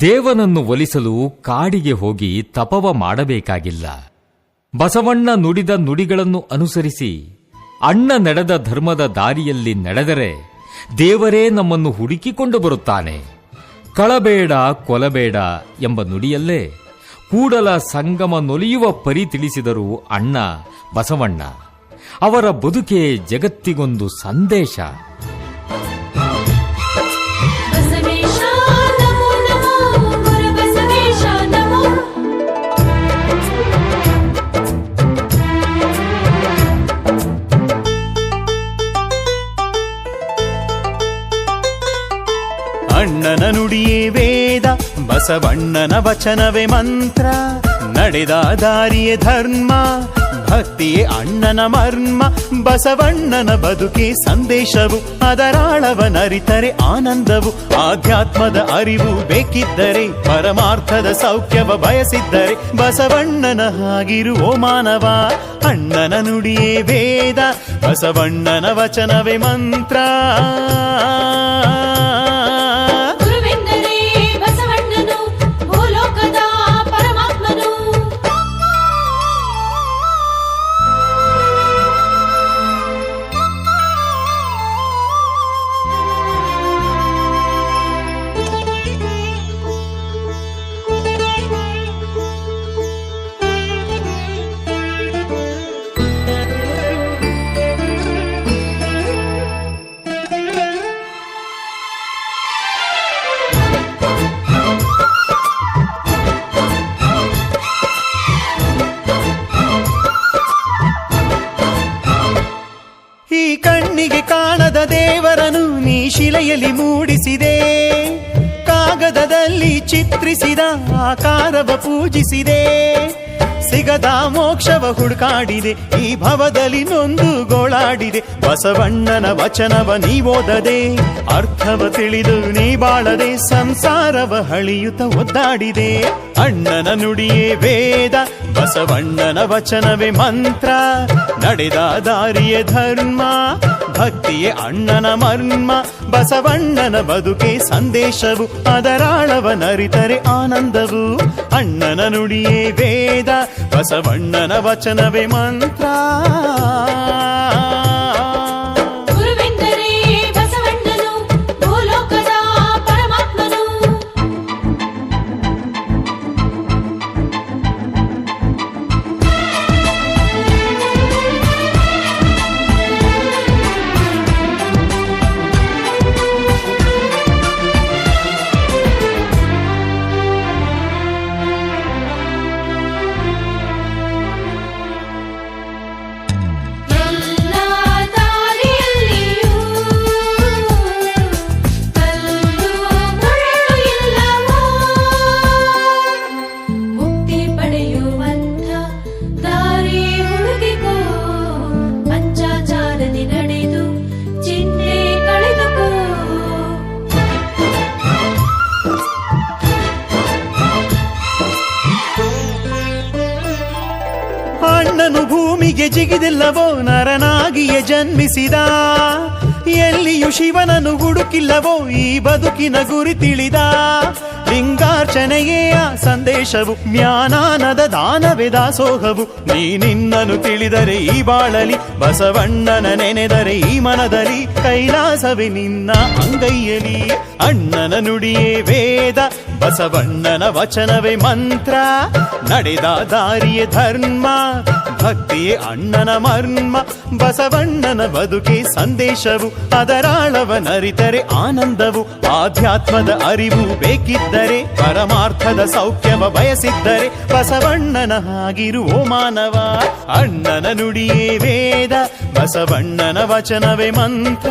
ದೇವನನ್ನು ಒಲಿಸಲು ಕಾಡಿಗೆ ಹೋಗಿ ತಪವ ಮಾಡಬೇಕಾಗಿಲ್ಲ. ಬಸವಣ್ಣ ನುಡಿದ ನುಡಿಗಳನ್ನು ಅನುಸರಿಸಿ, ಅಣ್ಣ ನಡೆದ ಧರ್ಮದ ದಾರಿಯಲ್ಲಿ ನಡೆದರೆ ದೇವರೇ ನಮ್ಮನ್ನು ಹುಡುಕಿಕೊಂಡು ಬರುತ್ತಾನೆ. ಕಳಬೇಡ, ಕೊಲಬೇಡ ಎಂಬ ನುಡಿಯಲ್ಲೇ ಕೂಡಲ ಸಂಗಮ ನೊಲಿಯುವ ಪರಿ ತಿಳಿಸಿದರು ಅಣ್ಣ ಬಸವಣ್ಣ. ಅವರ ಬದುಕೆ ಜಗತ್ತಿಗೊಂದು ಸಂದೇಶ. ಅಣ್ಣನ ನುಡಿಯೇ ವೇದ, ಬಸವಣ್ಣನ ವಚನವೇ ಮಂತ್ರ. ನಡೆದ ದಾರಿಯೇ ಧರ್ಮ, ಭಕ್ತಿಯೇ ಅಣ್ಣನ ಮರ್ಮ. ಬಸವಣ್ಣನ ಬದುಕೆ ಸಂದೇಶವು ಅದರಾಳವನರಿತರೆ ಆನಂದವು. ಆಧ್ಯಾತ್ಮದ ಅರಿವು ಬೇಕಿದ್ದರೆ, ಪರಮಾರ್ಥದ ಸೌಖ್ಯವ ಬಯಸಿದ್ದರೆ, ಬಸವಣ್ಣನ ಹಾಗಿರುವೋ ಮಾನವ. ಅಣ್ಣನ ನುಡಿಯೇ ವೇದ, ಬಸವಣ್ಣನ ವಚನವೇ ಮಂತ್ರ. ದೇವರನು ನೀ ಶಿಲೆಯಲ್ಲಿ ಮೂಡಿಸಿದೆ. ಕಾಗದದಲ್ಲಿ ಚಿತ್ರಿಸಿದ ಆಕಾರವ ಪೂಜಿಸಿದೆ. ಸಿಗದ ಮೋಕ್ಷವ ಹುಡುಕಾಡಿದೆ, ಈ ಭವದಲ್ಲಿ ನೊಂದು ಗೋಳಾಡಿದೆ ಬಸವಣ್ಣನ ವಚನವ ನೀ ಓದದೆ, ಅರ್ಥವ ತಿಳಿದು ನೀ ಬಾಳದೆ, ಸಂಸಾರವ ಹಳಿಯುತ್ತ ಒದ್ದಾಡಿದೆ. ಅಣ್ಣನ ನುಡಿಯೇ ವೇದ, ಬಸವಣ್ಣನ ವಚನವೇ ಮಂತ್ರ. ನಡೆದ ದಾರಿಯ ಧರ್ಮ, ಭಕ್ತಿಯೇ ಅಣ್ಣನ ಮರ್ಮ. ಬಸವಣ್ಣನ ಬದುಕೆ ಸಂದೇಶವು ಅದರಾಳವನರಿತರೆ ಆನಂದವು. ಅಣ್ಣನ ನುಡಿಯೇ ವೇದ ಬಸವಣ್ಣನ ವಚನವೇ ಮಂತ್ರ ಭೂಮಿಗೆ ಜಿಗಿದಿಲ್ಲವೋ ನರನಾಗಿಯೇ ಜನ್ಮಿಸಿದ? ಎಲ್ಲಿಯೂ ಶಿವನನ್ನು ಹುಡುಕಿಲ್ಲವೋ ಈ ಬದುಕಿನ ಗುರಿ ತಿಳಿದ? ಲಿಂಗಾರ್ಚನೆಯೇ ಆ ಸಂದೇಶವು, ಜ್ಞಾನಾನದ ದಾನವೇ ದಾಸೋಹವು. ನೀ ನಿನ್ನನು ತಿಳಿದರೆ ಈ ಬಾಳಲಿ, ಬಸವಣ್ಣನ ನೆನೆದರೆ ಈ ಮನದಲ್ಲಿ. ಕೈಲಾಸವೇ ನಿನ್ನ ಅಂಗೈಯಲಿ, ಅಣ್ಣನ ನುಡಿಯೇ ವೇದ, ಬಸವಣ್ಣನ ವಚನವೇ ಮಂತ್ರ. ನಡೆದ ದಾರಿಯೇ ಧರ್ಮ, ಭಕ್ತಿಯೇ ಅಣ್ಣನ ಮರ್ಮ. ಬಸವಣ್ಣನ ಬದುಕೆ ಸಂದೇಶವು ಅದರಾಳವನರಿತರೆ ಆನಂದವು. ಆಧ್ಯಾತ್ಮದ ಅರಿವು ಬೇಕಿದ್ದರೆ ಪರಮಾರ್ಥದ ಸೌಖ್ಯವ ಬಯಸಿದ್ದರೆ ಬಸವಣ್ಣನ ಹಾಗಿರುವೋ ಮಾನವ. ಅಣ್ಣನ ನುಡಿಯೇ ವೇದ ಬಸವಣ್ಣನ ವಚನವೇ ಮಂತ್ರ.